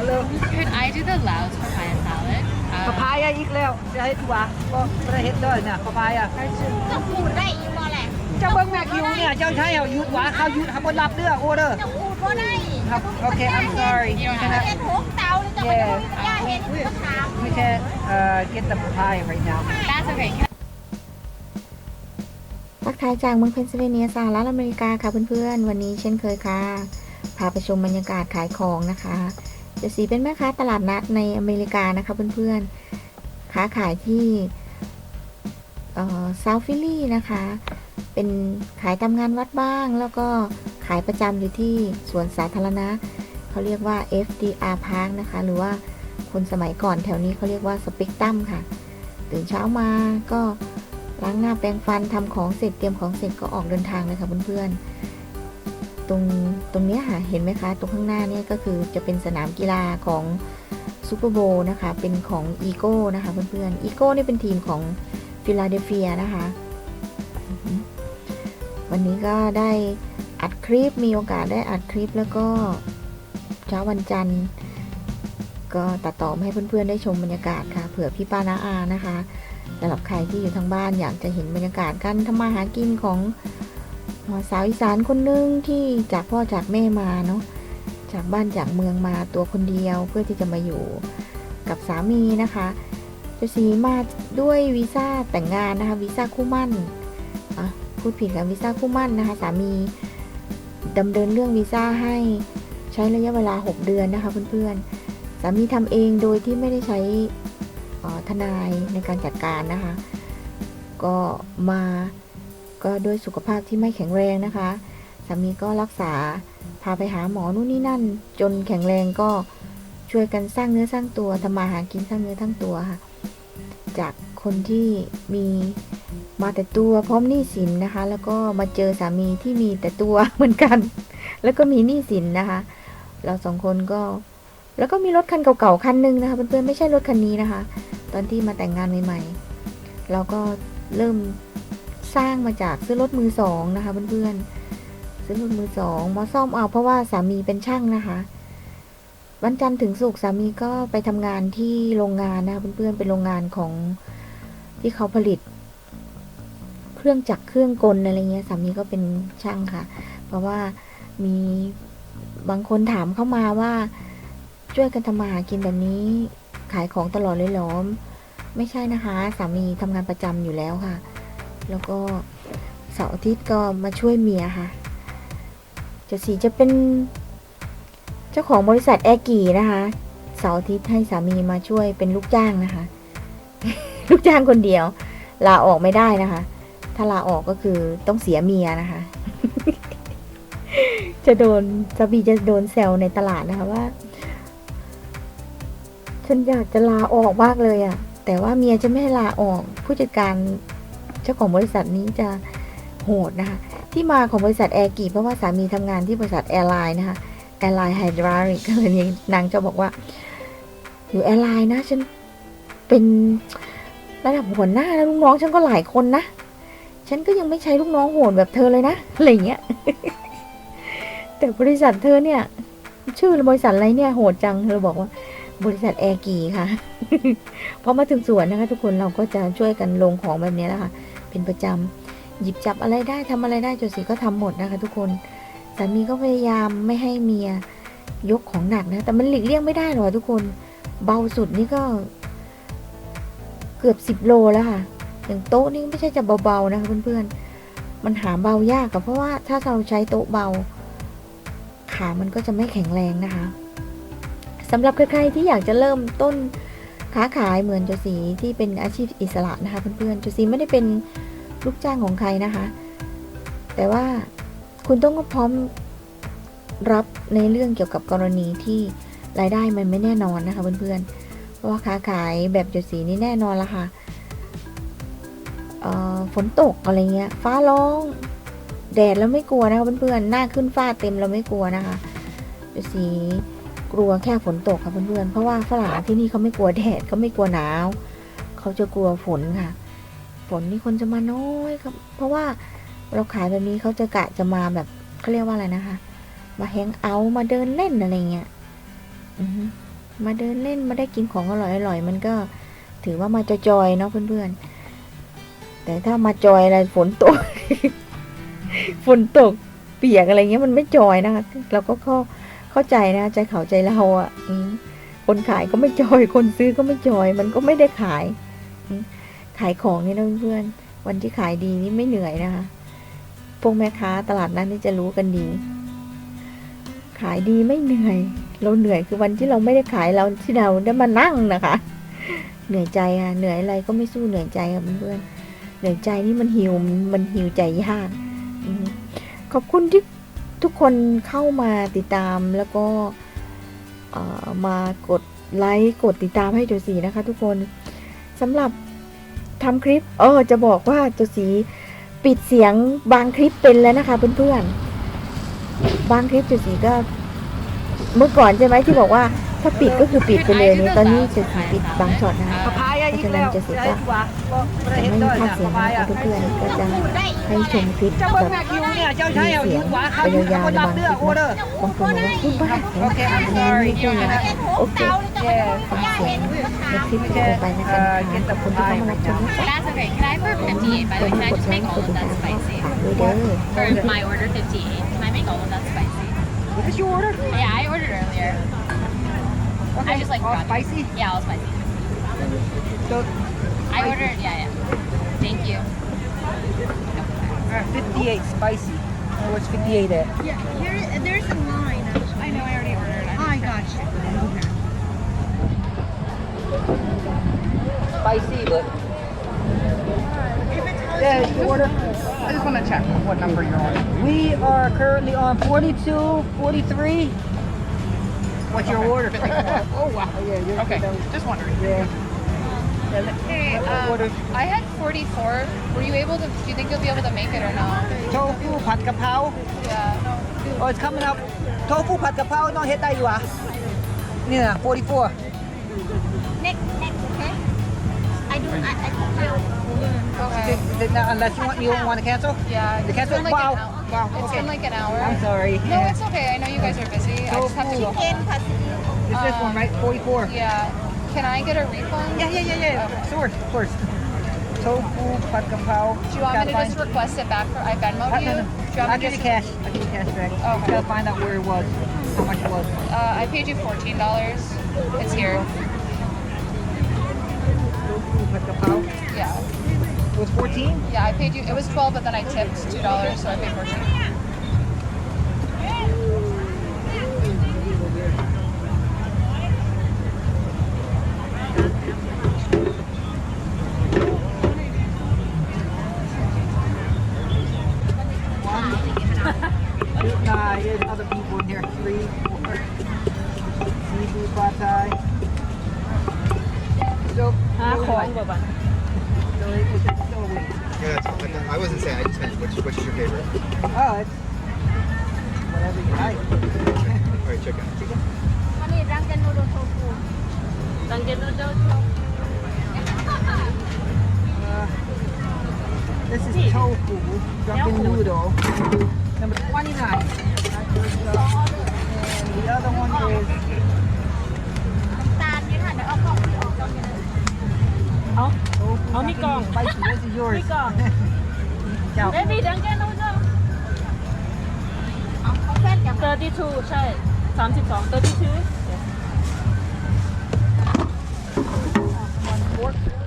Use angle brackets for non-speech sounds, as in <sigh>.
Hello Could I do the Laos papaya salad? ปะพายอีกแล้วจะให้ตัวก็ไม่ได้เฮ็ดด้วยนะปะพายอะจะพูดได้อีกบ่แหละเจ้าเบิ้งแม็กยูเนี่ยเจ้าใช้เอายุดหวาเขายุดทำบนรับเรือโอเดอร์จะพูดบ่ได้ครับ โอเค I'm sorry You don't จะ have เห็นหกเตาเลยจะมาดูย่าเห็นก็ถามไม่ใช่เอ่อ get the papaya right now That's okay. Can ทักทายจากเมืองเพนซิลเวเนียสหรัฐอเมริกาค่ะเพื่อนๆ วันนี้เช่นเคยค่ะ พาไปชมบรรยากาศขายของนะคะ เจสีเป็นแม่ค้าตลาดนัดในอเมริกานะคะเพื่อนๆ ค้าขายที่เอ่อซาฟิลี่นะคะ เป็นขายตามงานวัดบ้าง แล้วก็ขายประจำอยู่ที่สวนสาธารณะ เขาเรียกว่า FDR Park นะคะ หรือว่าคนสมัยก่อนแถวนี้เขาเรียกว่าสเปกตัมค่ะ ตื่นเช้ามาก็ล้างหน้าแปรงฟันทำของเสร็จเตรียมของเสร็จก็ออกเดินทางเลยค่ะเพื่อนๆ ตรงตรงนี้ค่ะเห็นไหมคะ ตรงข้างหน้าเนี่ยก็คือจะเป็นสนามกีฬาของซูเปอร์โบนะคะ เป็นของอีโก้นะคะเพื่อนๆอีโก้นี่เป็นทีมของฟิลาเดลเฟียนะคะ วันนี้ก็ได้อัดคลิปมีโอกาสได้อัดคลิปแล้วก็เช้าวันจันทร์ ก็ตัดต่อมาให้เพื่อนๆได้ชมบรรยากาศค่ะ เผื่อพี่ป้าน้าอานะคะสำหรับใครที่อยู่ทางบ้านอยากจะเห็นบรรยากาศการทำมาหากินของ สาวอีสานคนหนึงที่จากพ่อจากแม่มาเนาะจากบ้านจากเมืองมาตัวคนเดียวเพื่อที่จะมาอยู่กับสามีนะคะจะสีมาด้วยวีซ่าแต่งงานนะคะวีซ่าคู่มั่นอะพูดผิดกับวีซ่าคู่มั่นนะคะสามีดำเนินเรื่องวีซ่าให้ใช้ระยะเวลา 6 เดือนนะคะเพื่อนๆสามีทำเองโดยที่ไม่ได้ใช้ทนายในการจัดการนะคะ ก็มา ก็ด้วยสุขภาพที่ไม่แข็งแรงนะคะสามีก็รักษาพาไปหาหมอนู่นนี่นั่น จนแข็งแรงก็ช่วยกันสร้างเนื้อสร้างตัวทำมาหากินสร้างเนื้อสร้างตัวค่ะ จากคนที่มีมาแต่ตัวพร้อมหนี้สินนะคะ แล้วก็มาเจอสามีที่มีแต่ตัวเหมือนกัน แล้วก็มีหนี้สินนะคะ เราสองคนก็แล้วก็มีรถคันเก่าๆคันหนึ่งนะคะเพื่อนๆไม่ใช่รถคันนี้นะคะ ตอนที่มาแต่งงานใหม่ๆเราก็เริ่ม สร้างมาจากซื้อรถมือสองนะคะเพื่อนๆซื้อรถมือสองมาซ่อมเอาเพราะว่าสามีเป็นช่างนะคะวันจันทร์ถึงศุกร์สามีก็ไปทำงานที่โรงงานนะคะเพื่อนๆเป็นโรงงานของที่เขาผลิต เครื่องจักรเครื่องกลอะไรเงี้ยสามีก็เป็นช่างค่ะ เพราะว่ามีบางคนถามเข้ามาว่าช่วยกันทำมาหากินแบบนี้ขายของตลอดเลยหรอไม่ใช่นะคะ สามีทำงานประจำอยู่แล้วค่ะ แล้วก็เสาร์อาทิตย์ก็มาช่วยเมียค่ะจะสีจะเป็น เจ้าของบริษัทแอร์กีนะคะเสาร์อาทิตย์ให้สามีมาช่วยเป็นลูกจ้างนะคะ ลูกจ้างคนเดียว ลาออกไม่ได้นะคะ ถ้าลาออกก็คือต้องเสียเมียนะคะ จะโดนสามีจะโดนแซวในตลาดนะคะว่า ฉันอยากจะลาออกมากเลยอะ่ะ แต่ว่าเมียจะไม่ให้ลาออกผู้จัดการ เจ้าของบริษัทนี้จะโหดนะคะ ที่มาของบริษัทแอร์กีเพราะว่าสามีทำงานที่บริษัทแอร์ไลน์นะคะ แอร์ไลน์ไฮดราริกก็เลยนางจะบอกว่า อยู่แอร์ไลน์นะ ฉันเป็นระดับหัวหน้าแล้วลูกน้องฉันก็หลายคนนะ ฉันก็ยังไม่ใช้ลูกน้องโหดแบบเธอเลยนะ อะไรอย่างเงี้ย แต่บริษัทเธอเนี่ย ชื่อบริษัทอะไรเนี่ยโหดจังเธอบอกว่า บริษัทแอร์กีค่ะ พอมาถึงสวนนะคะ ทุกคนเราก็จะช่วยกันลงของแบบนี้แหละค่ะเป็นประจำหยิบจับอะไรได้ทำอะไรได้จนสีก็ทำหมดนะคะ ทุกคนสามีก็พยายามไม่ให้เมียยกของหนักนะ แต่มันหลีกเลี่ยงไม่ได้หรอกทุกคน เบาสุดนี่ก็ เกือบสิบโลแล้วค่ะอย่างโต๊ะนี่ไม่ใช่จะเบาๆนะคะเพื่อนๆ มันหาเบายากอะเพราะว่าถ้าเราใช้โต๊ะเบา ขามันก็จะไม่แข็งแรงนะคะ สำหรับใครๆที่อยากจะเริ่มต้นค้าขายเหมือนโจสีที่เป็นอาชีพอิสระนะคะเพื่อนๆโจสีไม่ได้เป็นลูกจ้างของใครนะคะ แต่ว่าคุณต้องพร้อมรับในเรื่องเกี่ยวกับกรณีที่รายได้มันไม่แน่นอนนะคะเพื่อนๆ เพราะว่าค้าขายแบบโจสีนี่แน่นอนละค่ะเอ่อฝนตกอะไรเงี้ย ฟ้าร้อง แดดแล้วไม่กลัวนะคะเพื่อนๆ หน้าขึ้นฟ้าเต็มเราไม่กลัวนะคะโจสี ลัวแค่ฝนตกค่ะเพื่อนๆ เพราะว่าฝรั่งที่นี่เขาไม่กลัวแดดเขาไม่กลัวหนาว เขาจะกลัวฝนค่ะ ฝนนี่คนจะมาน้อยครับ เพราะว่าเราขายแบบนี้เขาจะกะจะมาแบบเขาเรียกว่าอะไรนะคะ มาแฮงเอาท์มาเดินเล่นอะไรเงี้ยมาเดินเล่นมาได้กินของอร่อยๆมันก็ถือว่ามาจะจอยเนาะเพื่อนๆ แต่ถ้ามาจอยอะไรฝนตก ฝนตกเปียกอะไรเงี้ยมันไม่จอยนะคะเราก็ข้า เข้าใจนะใจเขาใจเราอะ่ะคนขายก็ไม่จอย คนซื้อก็ไม่จอย มันก็ไม่ได้ขาย ขายของนี่นะเพื่อนวันที่ขายดีนี่ไม่เหนื่อยนะคะพวกแม่ค้าตลาดนั้นนี่จะรู้กันดี ขายดีไม่เหนื่อย เราเหนื่อยคือวันที่เราไม่ได้ขายเราที่เราได้มานั่งนะคะ เหนื่อยใจอะเหนื่อยอะไรก็ไม่สู้เหนื่อยใจค่ะเพื่อนเหนื่อยใจนี่มันหิวมันหิวใจยากขอบคุณที่ ทุกคนเข้ามาติดตามแล้วก็มากดไลค์กดติดตามให้โจสีนะคะทุกคนสำหรับทำคลิปเออจะบอกว่าโจสีปิดเสียงบางคลิปเป็นแล้วนะคะเพื่อนๆบางคลิปโจสีก็ เมื่อก่อนใช่ไหมที่บอกว่าถ้าปิดก็คือปิดไปเลยนี่ตอนนี้โจสีปิดบางช็อตนะคะ กแล้วจะให้ตัวก็ประจะเห็นไม่ด้มีวยภาพนะเสียงปะพายนะคะอะเพื่อนๆก็จะพูดได้อีกให้ชมคลิปเจ้าแบเบิ้งบแม็กยูเนี่ยเจ้าใช้เอาอยู่ว่าเขาอยู่คนรับเลือกออเดอร์บางคนบอกว่าพูดบ้าโอเค I'm อันนี้ sorry ไม่พูดนะเห็นหัวเตาเลยจะไม่รู้ย่าเห็นมันถามในคลิปที่ลงไปนะคะขอบคุณที่เข้ามารับชมนะคะ That's okay. Can I for 58? By ค the น way, ที่ can ก I ด just ไล make ค์ก all ด of ติด that ตาม spicy? ฝากด้วยเด้อ For my order 58. Can I make all of that spicy? Because you ordered Yeah, I ordered earlier. okay I just like all brown. spicy Yeah, all spicy. So I ordered, yeah, yeah. Thank you. uh, 58 spicy oh, what's 58 at Yeah, here, there's a line. Actually. I know, I already ordered. I got you. spicy but yeah you order I just want to check what number you're on. we are currently on 42 43 what's your order <laughs> Oh, wow. yeah you're Okay, just wondering. yeah Hey, um, I had 44. Were you able to, do you think you'll be able to make it or not? Tofu pad ka? Yeah. Oh, it's coming up. Tofu pad ka no hit that you are. Yeah, 44. Next, next, okay? I do, I, I Okay. Did, did, unless you want, you want to cancel? Yeah. You cancel? Like wow. Wow. It's okay. been like an hour. I'm sorry. No, it's okay. I know you guys are busy. Tofu. I just have to go. Chicken, um, this one, right? 44. Yeah. Can I get a refund? Yeah, yeah, yeah, yeah. Of course, of course. Tofu, pad kapao. Do you want me to just request it back for I Venmoed you? Do you want I'll give you cash. I'll give you cash back. Okay. Gotta find out where it was, how much it was. Uh, I paid you fourteen dollars. It's here. Tofu, pad. Yeah. It was 14? Yeah, I paid you. It was twelve, but then I tipped two dollars, so I paid fourteen. Seafood pad thai. So, ห้าของกว่าบาท So it was still a week. Yeah, that's, I, I wasn't saying. I just meant which which is your favorite? Oh, it's whatever you like. All right, chicken. อันนี้รังกันนูโดโทฟูดังเกนโดโด Uh, this is tofu, drunken noodle, number 29. And the other one is เอาเอามีกล่อง Spicy, this is มี yours. กล่อง Ciao. เดบี้ดังแกนทุกท่าน32 ใช่ 32 32 One fourth.